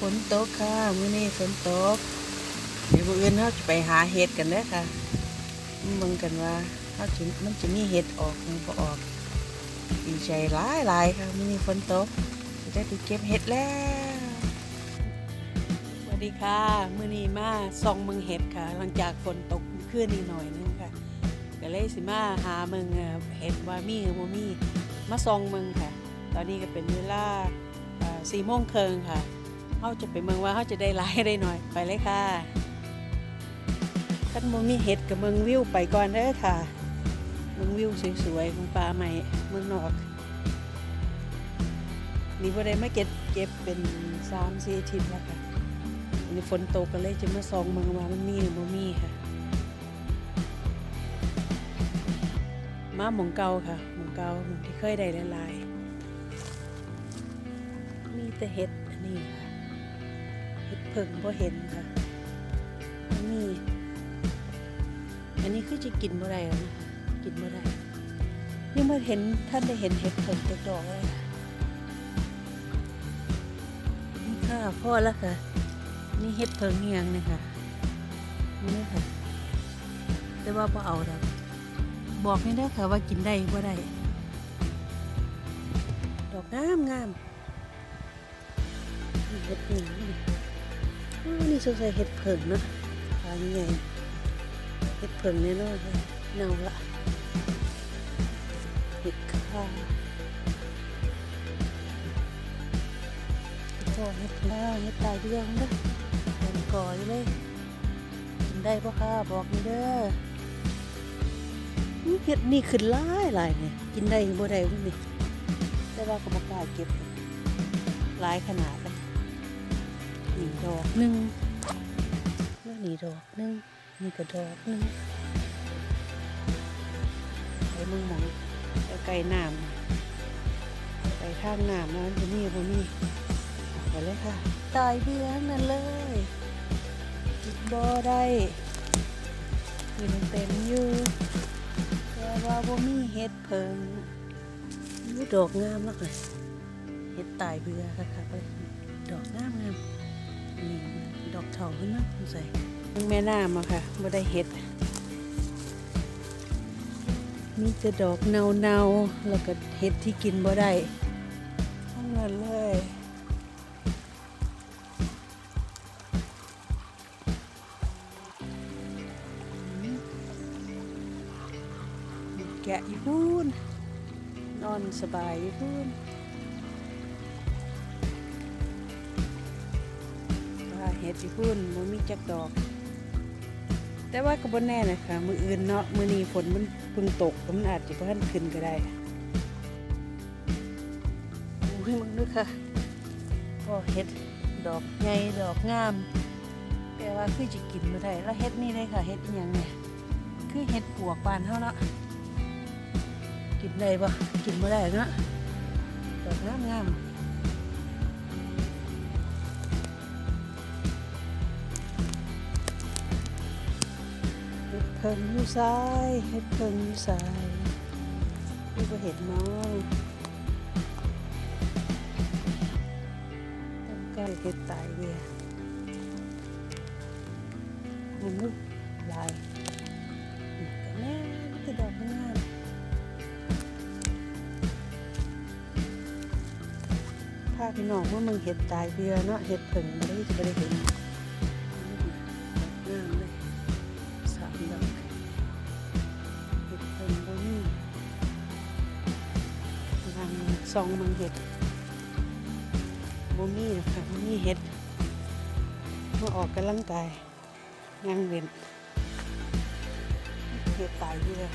ฝนตกค่ะมื้อนี้ฝนตกเดี๋ยวมื้ออื่นเราจะไปหาเห็ดกันเด้ค่ะมาเบิ่งกันว่าเราจะมันจะมีเห็ดออกหรือบ่ออกดีใจหลายหลายๆค่ะมื้อนี้ฝนตกจะได้ไปเก็บเห็ดแล้วสวัสดีค่ะมื้อนี้มาส่องเมืองเห็ดค่ะ หลังจากฝนตกเมื่อนนี้หน่อยนึงค่ะก็เลยสิมาหาเมืองเห็ดว่ามีหรือบ่มีมาส่องเมืองค่ะ ตอนนี้ก็เป็นเวลาสี่โมงเครึ่งค่ะ เขาจะไปเมืองว่าเขาจะได้หลายได้หน่อยไปเลยค่ะท่านบ่มีเห็ดกับเมืองวิวไปก่อนเด้อค่ะ เมืองวิวสวยๆของป่าใหม่เมืองนอก นี่บ่ได้มาเก็บเก็บเป็นสามสี่อาทิตย์แล้วค่ะนนี้ฝนตกก็เลยจะมาส่องเมืองว่ามันมีหรือบ่มีค่ะมาหมองเก่าค่ะหมองเก่าหมองที่เคยได้หลายๆมีแต่เห็ดอันนี้ค่ะ เห็ดเพิ่งบ่เห็นค่ะอันนี้อันนี้คือจะกินบ่ได้แล้วนะคะกินบ่ได้ยังไม่เห็นท่านได้เห็นเห็ดเพิ่งตัวดอกเลยค่ะนี่ค่ะพ่อแล้วค่ะ นี่เห็ดเพิ่งเงียงเลยค่ะนี่ค่ะ แต่ว่าบ่เอาดอกบอกให้ได้ค่ะว่ากินได้บ่ได้ ดอกงามงามเห็ดนี่นี่ นี่สงสัยเห็ดเผิงนาะทางใหญ่เห็ดเผิงแน่นอนเลยเน่าละเห็ดข้าพ่อเห็ดข้าเห็ดตายเดืองเด้อเห็นก่อยเลยกินได้ปะค่ะบอกนี่เด้อเห็ดนี่ขึ้นหลายหลายเนี่ยกินได้บ่ได้พุ่นนี่แต่ว่าก็บ่กล้าเก็บหลายขนาดเลย นี่ดอกหนึ่งแล้วนี่ดอกหนึ่งนี่ก็ดอกหนึ่งไปมึงหมองไปไกลน้ำไปข้างน้ำแล้วจะมีบ่มีไปเลยค่ะตายเบี้ยทั้งนั่นเลยกินบ่ได้ขึ้นเต็มอยู่แต่ว่าบ่มีเห็ดเพิงดอกงามมากเลยเห็ดตายเบื่อค่ะค่ะเลยดอกงามงาม นี่ดอกเถาขึ้นมาใส่แม่น้ำอะค่ะบ่ได้เห็ด มีแต่ดอกเนาเนาแล้วก็เห็ดที่กินบ่ได้ทั้งนั้นเลยแกะอยู่พูนนอนสบายอยู่พูน เห็ดอยู่พูนมันมีจักดอก แต่ว่าก็บ่แน่นะคะมืออื่นเนาะมือนี้ฝนมันเพิ่งตกมันอาจจะเพิ่นขึ้นก็ได้โอ้ยมึงนึกค่ะก็เห็ดดอกใหญ่ดอกงามแต่ว่าคือจะกินไม่ได้แล้วเห็ดนี่เลยค่ะเห็ดอหย่างเนี่ยคือเห็ดปวกบานเท่าเนาะกินได้ปะกินไม่ได้เนาะดอกงามงาม เพิ่งอยู่ซ้ายเห็ดเพิ่งอยู่ซ้ายที่ก็เห็นน้องต้นกล้าเห็ดตายเบียมันมุกลายแต่แม่มันจะดอกงามพาพี่น้องเมื่อมึงเห็ดตายเบือเนาะเห็ดผึ่งไม่ได้จะไม่ได้เห็น ซองมึงเห็ดบ่มีนะคะบ่มีเห็ด มาออกกำลังกายยังเว้นเห็ดตายอยู่เลย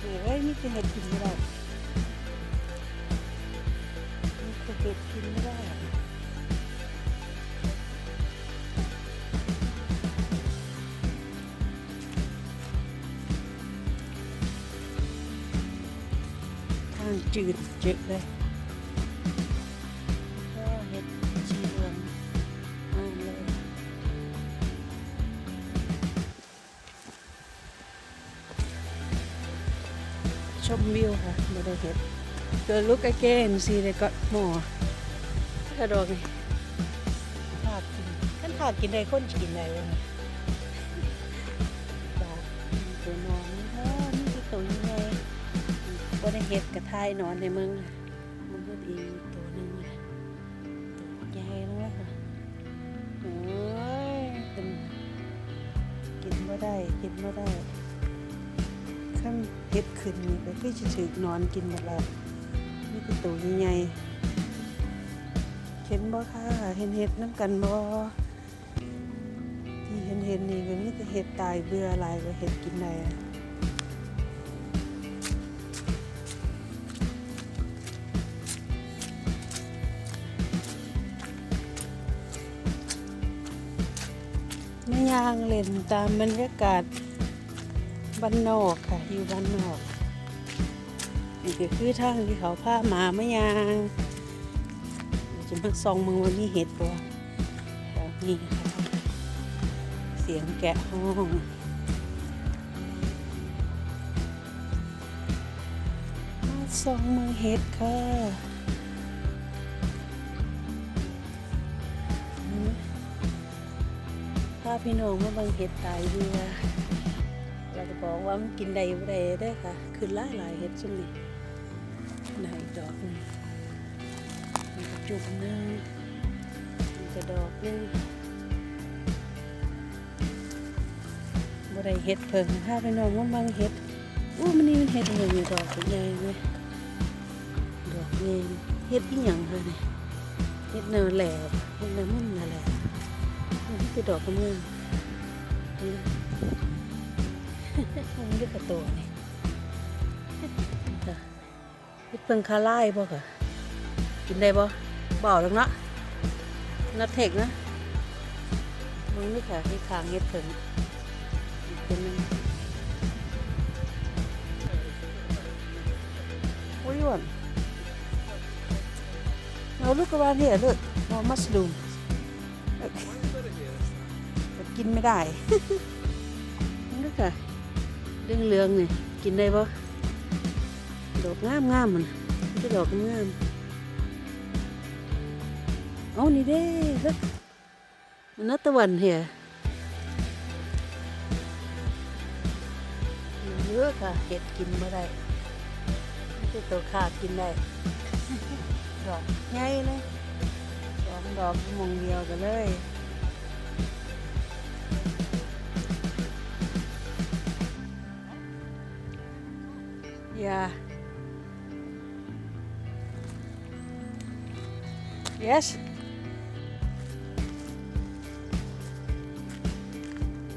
เดี๋ยนี่จะเห็ดกินไม่ได้นี่จะเห็ดกินไม่ได้ จืดเจ็บเลยก็เห็ดชีเรืองงามเลยชมวิวค่ะไม่ได้เห็ด So look again see they got more ถ้าดอกนี่ถากกินขั้นถากกินได้คนกินได้เลย ก็ได้เห็ดกระทายนอนในเมืองมันก็อีกตัวหนึ่งนะตัวใหญ่แล้วค่ะโอ้ยเป็นกินไม่ได้กินไม่ได้ขั้นเห็ดขึ้นนี่ก็คือจะถือนอนกินหมดแล้วนี่คือตัวใหญ่ๆเห็นบ่ค่ะเห็นเห็ดน้ำกันบ่ที่เห็นเห็นนี่ก็มีแต่เห็ดตายเบื่อหลายก็เห็ดกินได้างเล่นตามบรรยากาศบ้านนอกค่ะอยู่บ้านนอกนี่ก็คือทางที่เขาพาหมาไม่ยางจะมาซองมึงว่ามีเห็ดปะแบบนี้ค่ะเสียงแกะห้องมาซองมึงเห็ดค่ะาพี่น้องมาบังเห็ดตายเรือเราจะบอกว่ามันกินได้บ่ได้เด้ค่ะ คือหลายหลายเห็ดซุ่มนี่ไหนดอกนี่มีกระจุกหนึงมีกระดอกนึงบ่ได้เห็ดเพิ่งพาไปน้องว่าบางเห็ดอู้มันนี่มันเห็ดอะไรมีดอกใหญ่ไหมดอกใหญ่เห็ดอีหยังเลยนะเห็ดแนวแหลบเห็ดแนวมุ่นนั่นแหละ นี่คือดอกกระมืองนี่มันเรียกกระตัวนี่เห็ดเพิ่งคาไล่บ่ค่ะ กินได้บ่บ่แล้วเนาะนัดเทกนะมึงนี่ค่ะที่คางเฮ็ดถึงอีกเป็นนึงโอ้ยวัน Now look around here look more mushroom Look. กินไม่ได้นี่ค่ะเรื่องเรืองๆนี่กินได้บ่ดอกงามงามมันนี่คือดอกงามๆ Oh, นี่เด้เฮ้ย another one here เยอะค่ะเห็ดกินไม่ได้ไม่ใช่ตัวขากินได้ดอกใหญ่เลยสองดอกมงเดียวกันเลย อย่า yes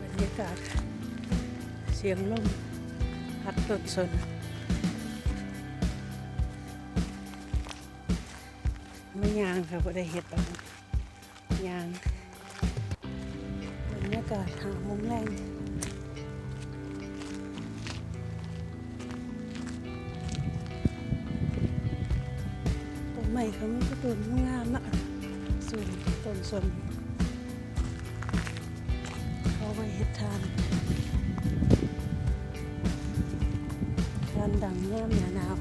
บรรยากาศเสียงลมพัดต้นสนไม่ยางค่ะบ่ได้เห็ดหรอกยางบรรยากาศหามุมแรง ม้เขามันก็ต้นงามนะส่วนต้นส่วนเขาไว้เห็ดทานทานดังย่ามหนาหนาว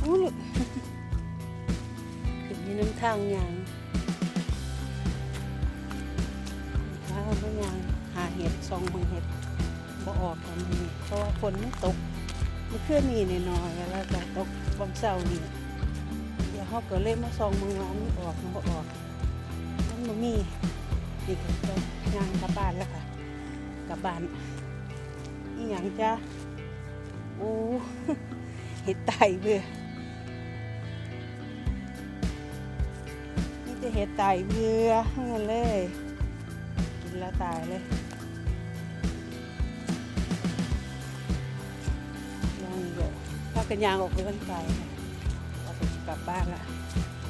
อู้ลูกขึ้นมีน้ำทางยางข้าวไม่ยางาเห็ดซองมือเห็ดบ่ออกกันนี่เพราะว่าฝนมันตกเมื่อนนี่นน้อยๆแล้วก็ตกวันเสาร์นี่เดี๋ยวเขาก็เลยมาซองมือว่ามันออกมันบ่ออกมันบ่มีนี่ก็ต้องางกลับบ้านแล้วค่ะกลับบ้านอีหยังจ้าโอ้เห็ดไตเบื่อนี่จะเห็ดไตเบื่อทั้งนั้นเลย แล้วตายเลยลองเดี๋ยวพากันยางออกไปกันไกลเราจะกลับบ้านละ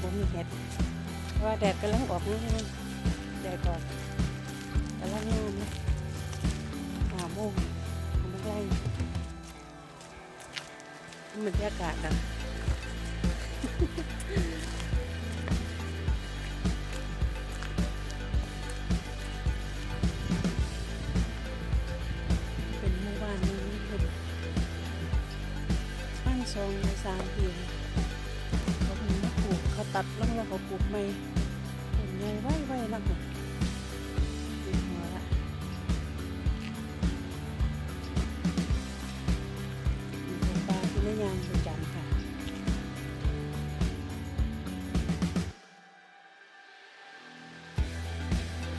บ่มีเห็ดเพราะว่าแดดกำลังออกนะแดดก่อนกำลังงามเลยหาโมงมันไล่บรรยากาศนะ ตัดลงแล้วเขาปลูกใหม่ต้นใหญ่ไว้ไว้นักเนี่ย